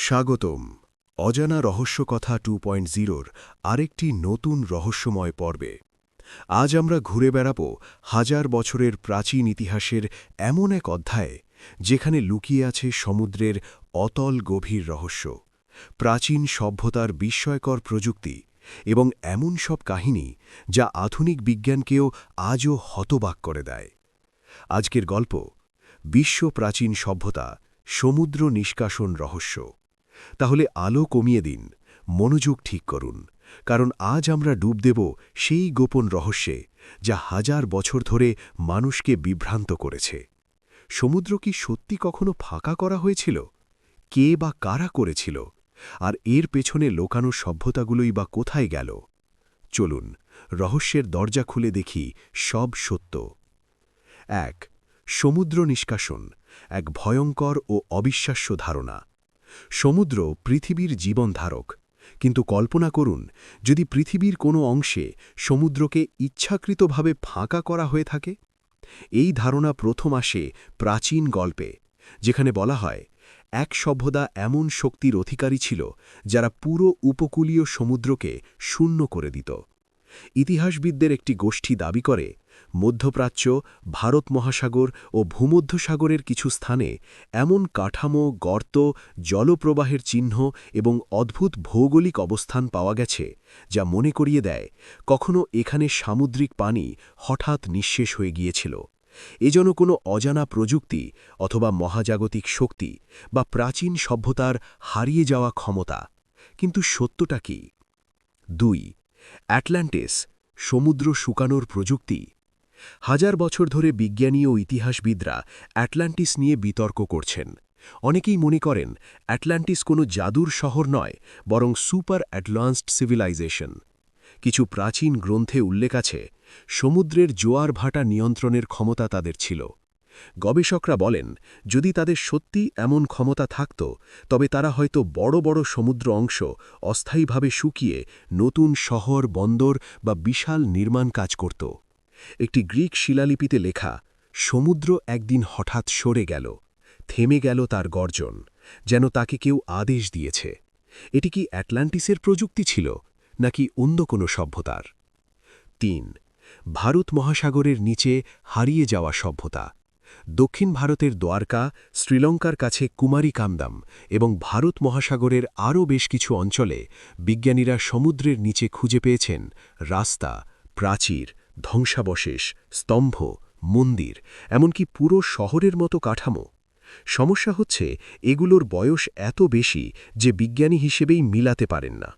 স্বাগতম। অজানা রহস্যকথা two point জিরোর আরেকটি নতুন রহস্যময় পর্বে। আজ আমরা ঘুরে বেড়াব হাজার বছরের প্রাচীন ইতিহাসের এমন এক অধ্যায়ে, যেখানে লুকিয়ে আছে সমুদ্রের অতল গভীর রহস্য, প্রাচীন সভ্যতার বিস্ময়কর প্রযুক্তি এবং এমন সব কাহিনী যা আধুনিক বিজ্ঞানকেও আজও হতবাক করে দেয়। আজকের গল্প, বিশ্ব প্রাচীন সভ্যতা, সমুদ্র নিষ্কাশন রহস্য। তাহলে আলো কমিয়ে দিন, মনোযোগ ঠিক করুন, কারণ আজ আমরা ডুব দেব সেই গোপন রহস্যে যা হাজার বছর ধরে মানুষকে বিভ্রান্ত করেছে। সমুদ্র কি সত্যি কখনো ফাঁকা করা হয়েছিল? কে বা কারা করেছিল? আর এর পেছনে লোকানো সভ্যতাগুলোই বা কোথায় গেল? চলুন, রহস্যের দরজা খুলে দেখি সব সত্য। এক, সমুদ্র নিষ্কাশন, এক ভয়ঙ্কর ও অবিশ্বাস্য ধারণা। সমুদ্র পৃথিবীর জীবনধারক। কিন্তু কল্পনা করুন, যদি পৃথিবীর কোনো অংশে সমুদ্রকে ইচ্ছাকৃতভাবে ফাঁকা করা হয়ে থাকে। এই ধারণা প্রথম আসে প্রাচীন গল্পে, যেখানে বলা হয়, এক সভ্যতা এমন শক্তির অধিকারী ছিল যারা পুরো উপকূলীয় সমুদ্রকে শূন্য করে দিত। ইতিহাসবিদদের একটি গোষ্ঠী দাবি করে মধ্যপ্রাচ্য, ভারত মহাসাগর ও ভূমধ্যসাগরের কিছু স্থানে এমন কাঠামো, গর্ত, জলপ্রবাহের চিহ্ন এবং অদ্ভুত ভৌগোলিক অবস্থান পাওয়া গেছে, যা মনে করিয়ে দেয় কখনো এখানে সামুদ্রিক পানি হঠাৎ নিঃশেষ হয়ে গিয়েছিল। এজন্য কোনো অজানা প্রযুক্তি অথবা মহাজাগতিক শক্তি বা প্রাচীন সভ্যতার হারিয়ে যাওয়া ক্ষমতা। কিন্তু সত্যটা কি? দুই অ্যাটল্যান্টিস সমুদ্র শুকানোর প্রযুক্তি হাজার বছর ধরে বিজ্ঞানী ও ইতিহাসবিদরা অ্যাটলান্টিস নিয়ে বিতর্ক করছেন। অনেকেই মনে করেন অ্যাটলান্টিস কোনো জাদুর শহর নয়, বরং সুপার অ্যাডভান্সড সিভিলাইজেশন। কিছু প্রাচীন গ্রন্থে উল্লেখ আছে, সমুদ্রের জোয়ার ভাটা নিয়ন্ত্রণের ক্ষমতা তাদের ছিল। গবেষকরা বলেন, যদি তাদের সত্যি এমন ক্ষমতা থাকত, তবে তারা হয়তো বড় বড় সমুদ্র অংশ অস্থায়ীভাবে শুকিয়ে নতুন শহর, বন্দর বা বিশাল নির্মাণ কাজ করত। একটি গ্রিক শিলালিপিতে লেখা, সমুদ্র একদিন হঠাৎ সরে গেল, থেমে গেল তার গর্জন, যেন তাকে কেউ আদেশ দিয়েছে। এটি কি অ্যাটলান্টিসের প্রযুক্তি ছিল, নাকি অন্য কোনো সভ্যতার? তিন, ভারত মহাসাগরের নিচে হারিয়ে যাওয়া সভ্যতা, দক্ষিণ ভারতের দ্বারকা, শ্রীলঙ্কার কাছে কুমারী কামদাম এবং ভারত মহাসাগরের আরও বেশ কিছু অঞ্চলে বিজ্ঞানীরা সমুদ্রের নিচে খুঁজে পেয়েছেন রাস্তা, প্রাচীর ধ্বংসাবশেষ, স্তম্ভ, মন্দির, এমনকি পুরো শহরের মতো কাঠামো। সমস্যা হচ্ছে, এগুলোর বয়স এত বেশি যে বিজ্ঞানী হিসেবেই মিলাতে পারেন না।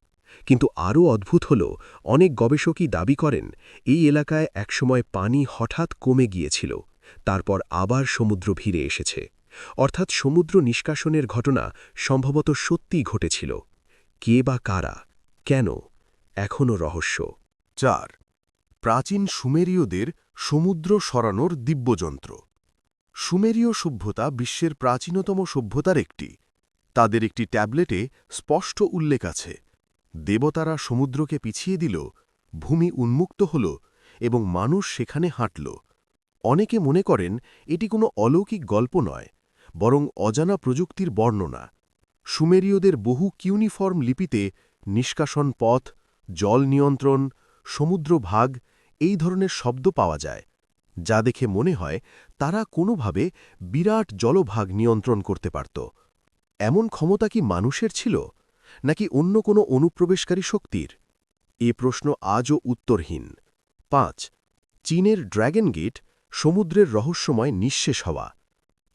কিন্তু আরও অদ্ভুত হল, অনেক গবেষকই দাবি করেন, এই এলাকায় একসময় পানি হঠাৎ কমে গিয়েছিল, তারপর আবার সমুদ্র ভিড়ে এসেছে। অর্থাৎ সমুদ্র নিষ্কাশনের ঘটনা সম্ভবত সত্যিই ঘটেছিল। কে বা কারা? কেন? এখনও রহস্য। চার প্রাচীন সুমেরীয়দের সমুদ্র সরানোর দিব্যযন্ত্র। সুমেরীয় সভ্যতা বিশ্বের প্রাচীনতম সভ্যতার একটি। তাদের একটি ট্যাবলেটে স্পষ্ট উল্লেখ আছে। দেবতারা সমুদ্রকে পিছিয়ে দিল, ভূমি উন্মুক্ত হল এবং মানুষ সেখানে হাঁটল। অনেকে মনে করেন এটি কোনো অলৌকিক গল্প নয়, বরং অজানা প্রযুক্তির বর্ণনা। সুমেরীয়দের বহু কিউনিফর্ম লিপিতে নিষ্কাশন পথ, জল নিয়ন্ত্রণ, সমুদ্র ভাগ এই ধরনের শব্দ পাওয়া যায়, যা দেখে মনে হয় তারা কোনোভাবে বিরাট জলভাগ নিয়ন্ত্রণ করতে পারত। এমন ক্ষমতা কি মানুষের ছিল, নাকি অন্য কোনো অনুপ্রবেশকারী শক্তির? এ প্রশ্ন আজও উত্তরহীন। পাঁচ, চীনের ড্র্যাগন গেট সমুদ্রের রহস্যময় নিঃশেষ হওয়া।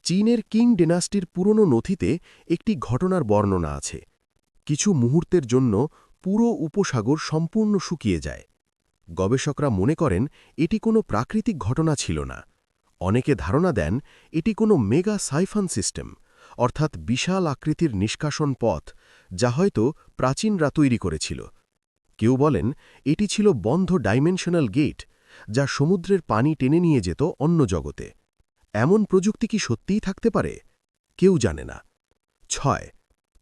চীনের কিং ডেনাস্টির পুরনো নথিতে একটি ঘটনার বর্ণনা আছে। কিছু মুহূর্তের জন্য পুরো উপসাগর সম্পূর্ণ শুকিয়ে যায়। গবেষকরা মনে করেন এটি কোনো প্রাকৃতিক ঘটনা ছিল না। অনেকে ধারণা দেন এটি কোনো মেগা সাইফান সিস্টেম, অর্থাৎ বিশাল আকৃতির নিষ্কাশন পথ, যা হয়তো প্রাচীনরা তৈরি করেছিল। কেউ বলেন এটি ছিল বন্ধ ডাইমেনশনাল গেট, যা সমুদ্রের পানি টেনে নিয়ে যেত অন্য জগতে। এমন প্রযুক্তি কি সত্যিই থাকতে পারে? কেউ জানে না। ছয়,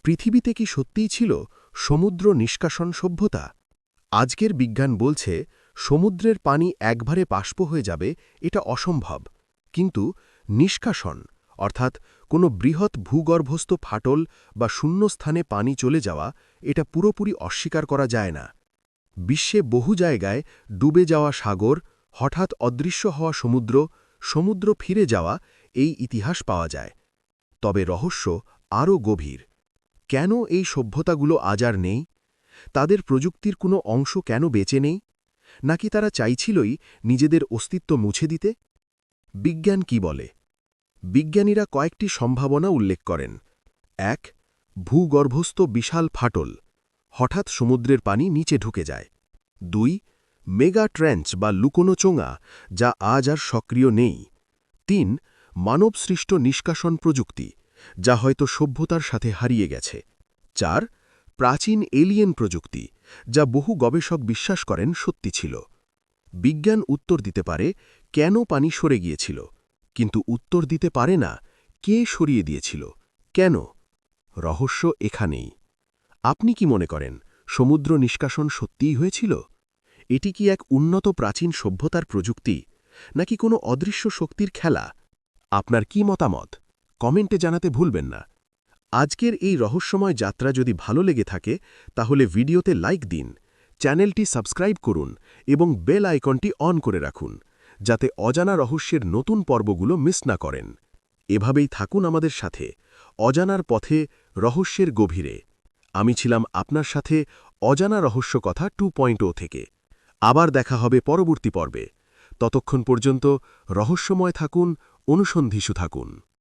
পৃথিবীতে কি সত্যিই ছিল সমুদ্র নিষ্কাশন সভ্যতা? আজকের বিজ্ঞান বলছে, সমুদ্রের পানি একবারে বাষ্প হয়ে যাবে, এটা অসম্ভব। কিন্তু নিষ্কাশন, অর্থাৎ কোনো বৃহৎ ভূগর্ভস্থ ফাটল বা শূন্যস্থানে পানি চলে যাওয়া, এটা পুরোপুরি অস্বীকার করা যায় না। বিশ্বে বহু জায়গায় ডুবে যাওয়া সাগর, হঠাৎ অদৃশ্য হওয়া সমুদ্র সমুদ্র ফিরে যাওয়া, এই ইতিহাস পাওয়া যায়। তবে রহস্য আরও গভীর। কেন এই সভ্যতাগুলো আজ আর নেই? তাদের প্রযুক্তির কোনো অংশ কেন বেঁচে নেই? নাকি তারা চাইছিলই নিজেদের অস্তিত্ব মুছে দিতে? বিজ্ঞান কি বলে? বিজ্ঞানীরা কয়েকটি সম্ভাবনা উল্লেখ করেন। এক, ভূগর্ভস্থ বিশাল ফাটল, হঠাৎ সমুদ্রের পানি নিচে ঢুকে যায়। দুই, মেগা ট্রেঞ্চ বা লুকোনো চোঙা, যা আজ আর সক্রিয় নেই। তিন, মানবসৃষ্ট নিষ্কাশন প্রযুক্তি, যা হয়তো সভ্যতার সাথে হারিয়ে গেছে। চার প্রাচীন এলিয়েন প্রযুক্তি, যা বহু গবেষক বিশ্বাস করেন সত্যি ছিল। বিজ্ঞান উত্তর দিতে পারে, কেন পানি সরে গিয়েছিল? কিন্তু উত্তর দিতে পারে না, কে সরিয়ে দিয়েছিল? কেন? রহস্য এখানেই। আপনি কি মনে করেন, সমুদ্র নিষ্কাশন সত্যিই হয়েছিল? এটি কি এক উন্নত প্রাচীন সভ্যতার প্রযুক্তি, নাকি কোনো অদৃশ্য শক্তির খেলা? আপনার কি মতামত? কমেন্টে জানাতে ভুলবেন না। আজকের এই রহস্যময় যাত্রা যদি ভালো লেগে থাকে, তাহলে ভিডিওতে লাইক দিন, চ্যানেলটি সাবস্ক্রাইব করুন এবং বেল আইকনটি অন করে রাখুন, যাতে অজানা রহস্যের নতুন পর্বগুলো মিস না করেন। এভাবেই থাকুন আমাদের সাথে, অজানার পথে, রহস্যের গভীরে। আমি ছিলাম আপনার সাথে অজানা রহস্য কথা টু থেকে। আবার দেখা হবে পরবর্তী পর্বে। ততক্ষণ পর্যন্ত রহস্যময় থাকুন, অনুসন্ধিসু থাকুন।